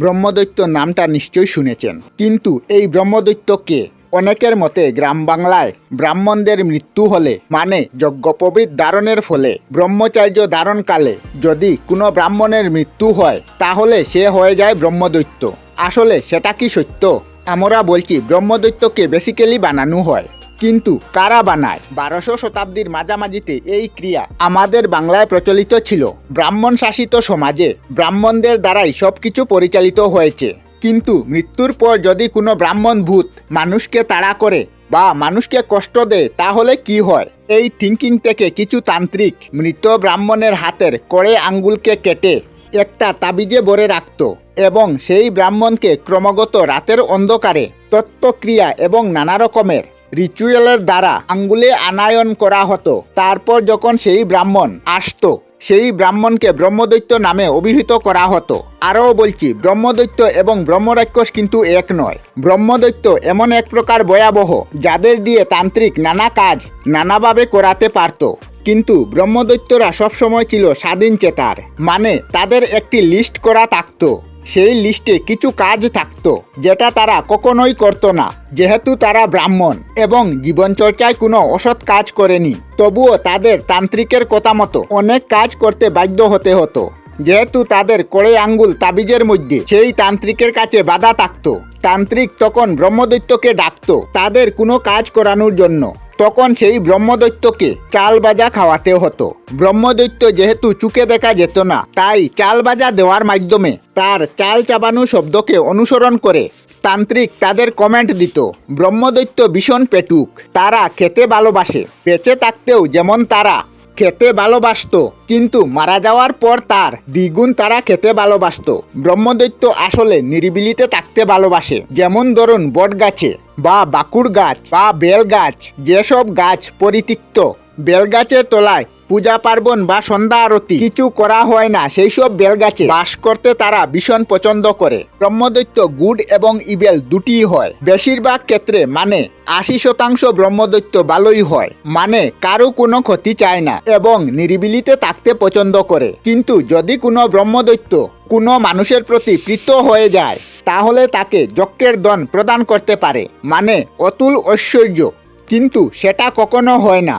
ব্রহ্মদৈত্য নামটা নিশ্চয়ই শুনেছেন। কিন্তু এই ব্রহ্মদৈত্য কে? অনেকের মতে গ্রাম বাংলায় ব্রাহ্মণদের মৃত্যু হলে মানে যজ্ঞোপবীত ধারণের ফলে। ব্রহ্মচার্য ধারণকালে যদি কোনো ব্রাহ্মণের মৃত্যু হয়, তাহলে সে হয়ে যায় ব্রহ্মদৈত্য। আসলে সেটা কি সত্য? আমরা বলছি ব্রহ্মদৈত্যকে বেসিক্যালি বানানো হয়। কিন্তু কারা বানায় বারোশো শতাব্দীর মাঝামাঝিতে এই ক্রিয়া আমাদের বাংলায় প্রচলিত ছিল। ব্রাহ্মণ শাসিত সমাজে ব্রাহ্মণদের দ্বারাই সবকিছু পরিচালিত হয়েছে। কিন্তু মৃত্যুর পর যদি কোনো ব্রাহ্মণ ভূত মানুষকে তাড়া করে বা মানুষকে কষ্ট দেয়, তাহলে কি হয়? এই থিঙ্কিং থেকে কিছু তান্ত্রিক মৃত ব্রাহ্মণের হাতের করে আঙ্গুলকে কেটে একটা তাবিজে ভরে রাখত এবং সেই ব্রাহ্মণকে ক্রমাগত রাতের অন্ধকারে তত্ত্বক্রিয়া এবং নানা রকমের রিচুয়ালের দ্বারা আঙ্গুলে আনায়ন করা হতো। তারপর যখন সেই ব্রাহ্মণ আসতো, সেই ব্রাহ্মণকে ব্রহ্মদৈত্য নামে অভিহিত করা হতো। আরও বলছি, ব্রহ্মদৈত্য এবং ব্রহ্মরাক্ষস কিন্তু এক নয়। ব্রহ্মদৈত্য এমন এক প্রকার ভয়াবহ, যাদের দিয়ে তান্ত্রিক নানা কাজ নানাভাবে করাতে পারত। কিন্তু ব্রহ্মদৈত্যরা সবসময় ছিল স্বাধীন চেতার মানে তাদের একটি লিস্ট করা থাকতো। সেই লিস্টে কিছু কাজ থাকতো, যেটা তারা কখনোই করতো না, যেহেতু তারা ব্রাহ্মণ এবং জীবনচর্চায় কোনো অসৎ কাজ করেনি। তবুও তাদের তান্ত্রিকের কথা মতো অনেক কাজ করতে বাধ্য হতে হতো। যেহেতু তাদের কড়ে আঙ্গুল তাবিজের মধ্যে, সেই তান্ত্রিকের কাছে বাধা থাকতো। তান্ত্রিক তখন ব্রহ্মদৈত্যকে ডাকত তাদের কোনো কাজ করানোর জন্য। তখন সেই ব্রহ্মদৈত্যকে চাল বাজা খাওয়াতে হতো। ব্রহ্মদৈত্য যেহেতু চুকে দেখা যেত না, তাই চাল বাজা দেওয়ার মাধ্যমে তার চাল চাবানো শব্দকে অনুসরণ করে তান্ত্রিক তাদের কমেন্ট দিত, ব্রহ্মদৈত্য ভীষণ পেটুক, তারা খেতে ভালোবাসে, বেঁচে থাকতেও যেমন তারা খেতে ভালোবাসত, কিন্তু মারা যাওয়ার পর তার দ্বিগুণ তারা খেতে ভালোবাসত। ব্রহ্মদৈত্য আসলে নিরিবিলিতে থাকতে ভালোবাসে, যেমন ধরুন বট গাছে বা বাকুর গাছ বা বেল গাছ যেসব গাছ পরিতিক্ত। বেল গাছের তলায় পূজা পার্বণ বা সন্ধ্যা আরতি কিছু করা হয় না, সেই সব বেলগাছে বাস করতে তারা ভীষণ পছন্দ করে। ব্রহ্মদৈত্য গুড এবং ইবেল দুটিই হয়। বেশিরভাগ ক্ষেত্রে মানে আশি শতাংশ ব্রহ্মদৈত্য ভালোই হয়। মানে কারও কোনো ক্ষতি চায় না এবং নিরিবিলিতে থাকতে পছন্দ করে। কিন্তু যদি কোনো ব্রহ্মদৈত্য কোনো মানুষের প্রতি প্রীত হয়ে যায়, তাহলে তাকে যজ্ঞের দন প্রদান করতে পারে। মানে অতুল ঐশ্বর্য। কিন্তু সেটা কখনো হয় না।